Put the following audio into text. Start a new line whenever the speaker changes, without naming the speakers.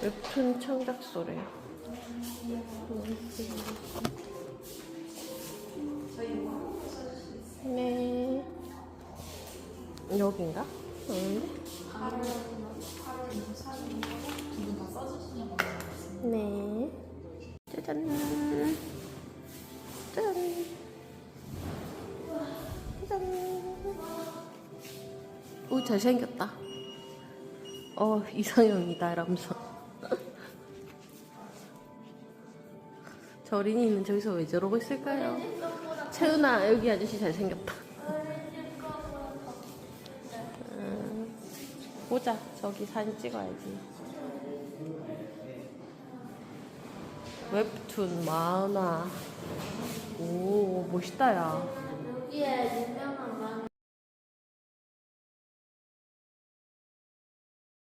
웹툰 웹툰 창작소래. 네. 여긴가? 응. 네. 짜잔. 짠. 짠. 오, 잘생겼다. 어, 이상형이다, 이러면서. 저 어린이는 저기서 왜 저러고 있을까요? 채은아, 여기 아저씨 잘생겼다. 음, 보자, 저기 사진 찍어야지. 웹툰, 만화. 오, 멋있다, 야.
여기에